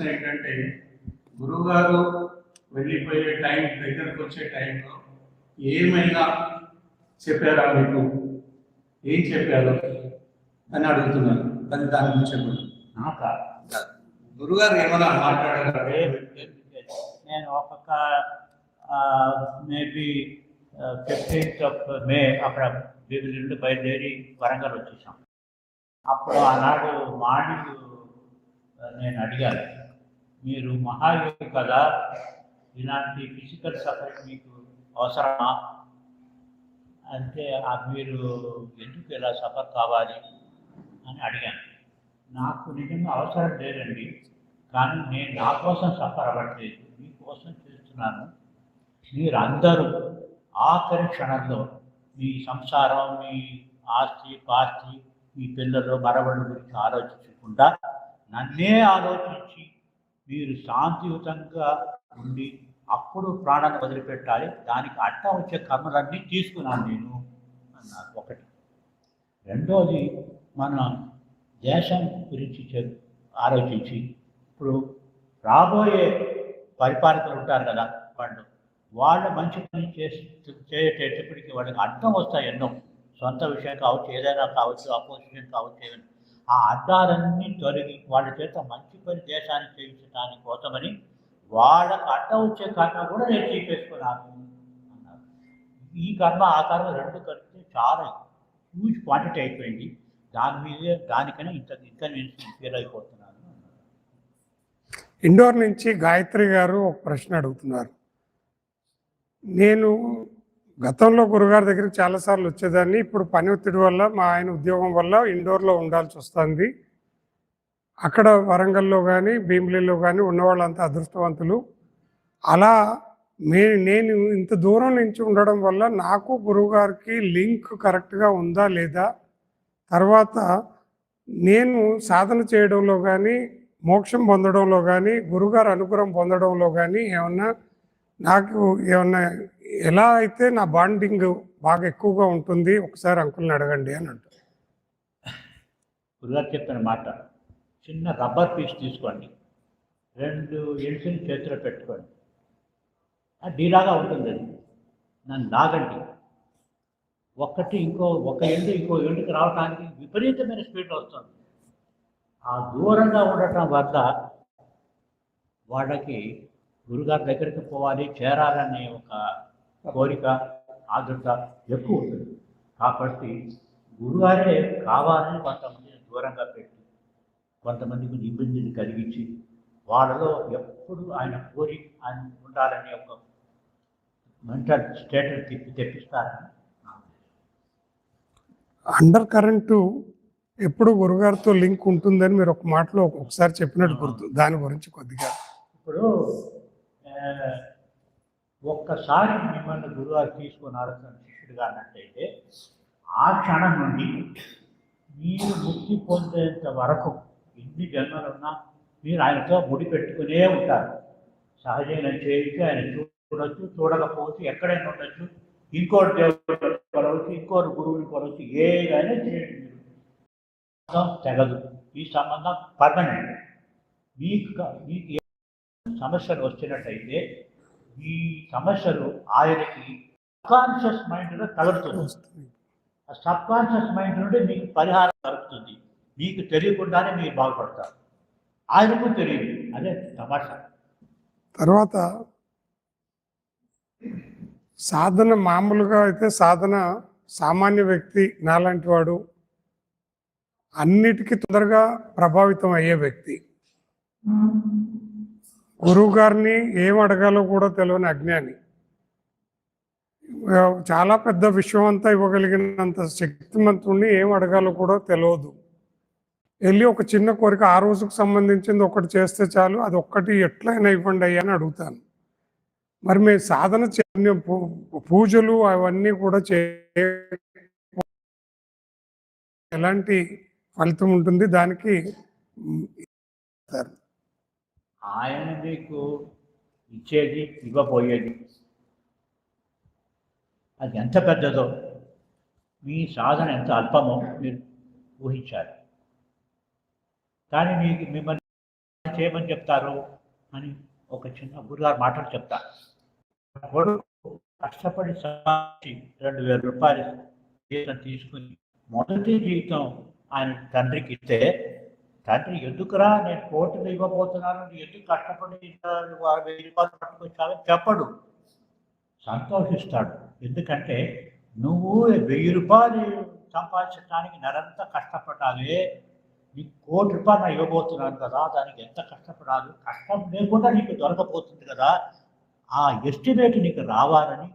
ప్రశ్న ఏంటంటే గురువుగారు వెళ్ళిపోయే టైం దగ్గరకు వచ్చే టైంలో ఏమైనా చెప్పారా మీకు? ఏం చెప్పారు? అని అడుగుతున్నారు. అది దాని గురించి చెప్పండి. నాకా? గురుగారు ఏమైనా మాట్లాడారా? నేను ఒక్కొక్క మేబీ ఫిఫ్టీన్త్ ఆఫ్ మే అక్కడ బీబిలి నుండి బయలుదేరి వరంగల్ వచ్చేసాం. అప్పుడు ఆనాడు మార్నింగ్ నేను అడిగాను. మీరు మహాయోగి కదా ఇలాంటి ఫిజికల్ సఫరింగ్ మీకు అవసరమా? అంటే మీరు ఎందుకు ఇలా సఫర్ కావాలి? అని అడిగాను. నాకు నిజంగా అవసరం లేదండి కానీ నేను నా కోసం సఫర్ అవ్వట్లేదు మీకోసం చేస్తున్నాను. మీరందరూ ఆఖరి క్షణంలో మీ సంసారం మీ ఆస్తి పాస్తి మీ పిల్లలు మరవళ్ళు గురించి ఆలోచించకుండా నన్నే ఆలోచించి మీరు శాంతియుతంగా ఉండి అప్పుడు ప్రాణాన్ని వదిలిపెట్టాలి. దానికి అడ్డ వచ్చే కర్మలన్నీ తీసుకున్నాను నేను అన్నారు ఒకటి. రెండోది మన దేశం గురించి ఆలోచించి ఇప్పుడు రాబోయే పరిపాలకులు ఉంటారు కదా వాళ్ళు వాళ్ళ మంచి పని చేసి చేసేటప్పటికి వాళ్ళకి అర్థం వస్తాయి ఎన్నో. సొంత విషయం కావచ్చు ఏదైనా కావచ్చు అపోజిషన్ కావచ్చు ఏదైనా. ఆ అడ్డాలన్నీ తొలగి వాళ్ళ చేత మంచి పని దేశానికి చేయించడానికి కోసమని వాళ్ళకు అడ్డం వచ్చే కర్మ కూడా నేను తీసేసుకున్నాను అన్నారు. ఈ కర్మ ఆ కర్మ రెండు కలిపితే చాలా హ్యూజ్ క్వాంటిటీ అయిపోయింది. దాని మీద దానికనే ఇంత ఇన్కన్వీనియన్స్ ఫీల్ అయిపోతున్నాను ఇండోర్ నుంచి గాయత్రి గారు ఒక ప్రశ్న అడుగుతున్నారు. నేను గతంలో గురుగారి దగ్గరికి చాలాసార్లు వచ్చేదాన్ని. ఇప్పుడు పని ఒత్తిడి వల్ల మా ఆయన ఉద్యోగం వల్ల ఇండోర్లో ఉండాల్సి వస్తుంది. అక్కడ వరంగల్లో కానీ భీమిలీలో కానీ ఉన్నవాళ్ళంతా అదృష్టవంతులు. అలా మే నేను ఇంత దూరం నుంచి ఉండడం వల్ల నాకు గురువుగారికి లింక్ కరెక్ట్గా ఉందా లేదా? తర్వాత నేను సాధన చేయడంలో కానీ మోక్షం పొందడంలో కానీ గురుగారు అనుగ్రహం పొందడంలో కానీ ఏమన్నా నాకు ఏమన్నా ఎలా అయితే నా బాండింగ్ బాగా ఎక్కువగా ఉంటుంది ఒకసారి అంకుల్ని అడగండి అని అంటారు గురుగారు చెప్పిన మాట చిన్న రబ్బర్ పీస్ తీసుకోండి. రెండు ఎన్సిల్ చేతిలో పెట్టుకోండి. డీలాగా ఉంటుంది అది. నన్ను లాగండి. ఒక్కటి ఇంకో ఒక ఎండు ఇంకో ఎండుకు రావడానికి విపరీతమైన స్పీడ్ వస్తుంది. ఆ దూరంగా ఉండటం వల్ల వాళ్ళకి గురుగారి దగ్గరికి పోవాలి చేరాలనే ఒక కోరిక ఆదుర్త ఎక్కువ ఉంటుంది కాబట్టి గురుగారే కావాలని కొంతమందిని దూరంగా పెట్టి కొంతమందికి ఇబ్బందిని కలిగించి వాళ్ళలో ఎప్పుడు ఆయన కోరి ఆయన ఉండాలనే ఒక మెంటల్ స్టేటస్ తిప్పి తెప్పిస్తారని. అండర్ కరెంటు ఎప్పుడు గురుగారితో లింక్ ఉంటుందని మీరు ఒక మాటలో ఒకసారి చెప్పినట్టు గుర్తు దాని గురించి కొద్దిగా ఇప్పుడు ఒక్కసారి మిమ్మల్ని గురువారు తీసుకున్నారు శిష్యుడిగా అన్నట్టయితే ఆ క్షణం నుండి మీరు ముక్తి పొందేంత వరకు ఎన్ని జన్మలున్నా మీరు ఆయనతో ముడి పెట్టుకునే ఉంటారు. సహజంగా చేయించి ఆయన చూడొచ్చు చూడకపోవచ్చు ఎక్కడైనా ఉండొచ్చు. ఇంకోటి దేవుడు కొలవచ్చు ఇంకోటి గురువుని కొలవచ్చు ఏదైనా చేయండి మీరు. సంబంధం తెగదు. ఈ సంబంధం పర్మనెంట్ మీకు మీకు సమస్యలు వచ్చినట్టయితే ఈ సమస్యలు ఆయనకి కాన్షియస్ మైండ్లో వస్తుంది. ఆ సబ్ కాన్షియస్ మైండ్ నుండి మీకు పరిహారం దొరుకుతుంది. మీకు తెలియకుండానే మీరు బాగుపడతారు. ఆయనకు తెలియదు. అదే తమాషా. తర్వాత సాధన మామూలుగా అయితే సాధన సామాన్య వ్యక్తి నాలాంటి వాడు అన్నిటికీ తొందరగా ప్రభావితం అయ్యే వ్యక్తి. గురువు గారిని ఏం అడగాలో కూడా తెలియని అజ్ఞాని. చాలా పెద్ద విషయం అంతా ఇవ్వగలిగినంత శక్తిమంతుణ్ణి ఏం అడగాలో కూడా తెలియదు వెళ్ళి ఒక చిన్న కోరిక ఆ రోజుకు సంబంధించింది ఒకటి చేస్తే చాలు అది ఒక్కటి ఎట్లయినా ఇవ్వండి అయ్యా అని అడుగుతాను. మరి మేము సాధన చే పూజలు అవన్నీ కూడా చే ఎలాంటి ఫలితం ఉంటుంది దానికి? ఆయన మీకు ఇచ్చేది ఇవ్వబోయేది. అది ఎంత పెద్దదో. మీ సాధన ఎంత అల్పమో మీరు ఊహించాలి. కానీ మీకు మిమ్మల్ని చేయమని చెప్తారు అని ఒక చిన్న గురుగారు మాటలు చెప్తారు కొడుకు కష్టపడి సంపాదించి రెండు వేల రూపాయలు జీతం తీసుకుని మొదటి జీతం ఆయన తండ్రికి ఇస్తే తండ్రి ఎందుకురా నేను కోర్టులు ఇవ్వబోతున్నాను? ఎందుకు కష్టపడి వెయ్యి రూపాయలు పట్టుకొచ్చావని చెప్పడు. సంతోషిస్తాడు. ఎందుకంటే నువ్వు వెయ్యి రూపాయలు సంపాదించడానికి నెలంతా కష్టపడాలి. నీకు కోటి రూపాయలు నేను ఇవ్వబోతున్నాను కదా దానికి ఎంత కష్టపడాలి? కష్టం లేకుండా నీకు దొరకపోతుంది కదా. ఆ ఎస్టిమేట్ నీకు రావాలని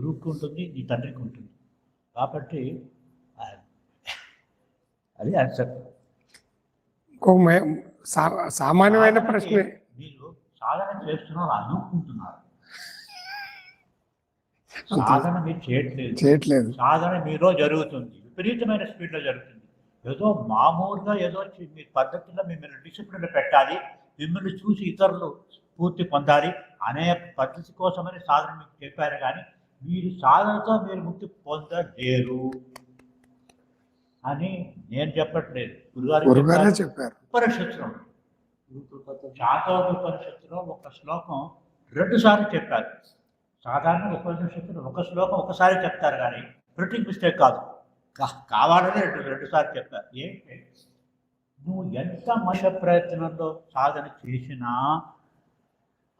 గురువుకి ఉంటుంది నీ తండ్రికి ఉంటుంది. కాబట్టి అది ఆన్సర్ సామాన్యమైన ప్రశ్నే. మీరు సాధన చేస్తున్నారు అనుకుంటున్నారు. సాధన మీరు చేయట్లేదు. చేయట్లేదు. సాధన మీలో జరుగుతుంది. విపరీతమైన స్పీడ్లో జరుగుతుంది. ఏదో మామూలుగా ఏదో మీ పద్ధతిలో మిమ్మల్ని డిసిప్లిన్ పెట్టాలి మిమ్మల్ని చూసి ఇతరులు స్ఫూర్తి పొందాలి అనే పద్ధతి కోసమని సాధన మీకు చెప్పారు కానీ మీరు సాధనతో మీరు ముక్తి పొందలేరు. అని నేను చెప్పట్లేదు. గురుగారు చెప్పారు. ఉపనిషత్తులో. శాతోప ఉపనిషత్తులో ఒక శ్లోకం రెండు సార్లు చెప్పారు. సాధారణ ఉపనిషత్తులు ఒక శ్లోకం ఒకసారి చెప్తారు కానీ ప్రింటింగ్ మిస్టేక్ కాదు. కావాలని రెండు రెండు సార్లు చెప్పారు. ఏంటి? నువ్వు ఎంత మనుష్య ప్రయత్నంలో సాధన చేసినా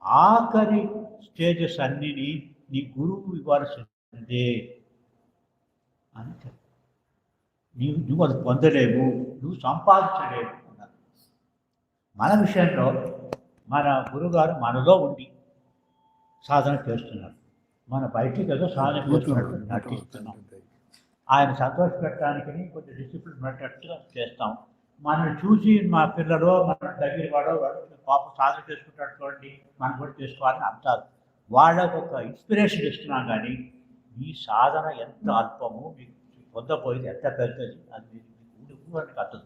ఆఖరి స్టేజెస్ అన్నిని నీ గురువు ఇవ్వాల్సిందే అని చెప్పారు. నీవు నువ్వు అది పొందలేవు నువ్వు సంపాదించలేవు అన్నారు. మన విషయంలో మన గురుగారు మనలో ఉండి సాధన చేస్తున్నారు. మన బయటికి ఏదో సాధన చేస్తున్నట్టు నటిస్తున్నాం. ఆయన సంతోషపెట్టడానికి కొంచెం డిసిప్లిన్ పెట్టేట్టుగా చేస్తాం. మనం చూసి మా పిల్లలు మన దగ్గర వాడో వాడు పాపం సాధన చేసుకుంటాడు చూడండి మనం కూడా చేసుకోవాలని అంటారు. వాళ్ళకు ఒక ఇన్స్పిరేషన్ ఇస్తున్నాం కానీ మీ సాధన ఎంత అల్పము మీకు పొందపోయేది ఎంత పెద్దది అది మీకు ఊరికి ఊహకి అర్థం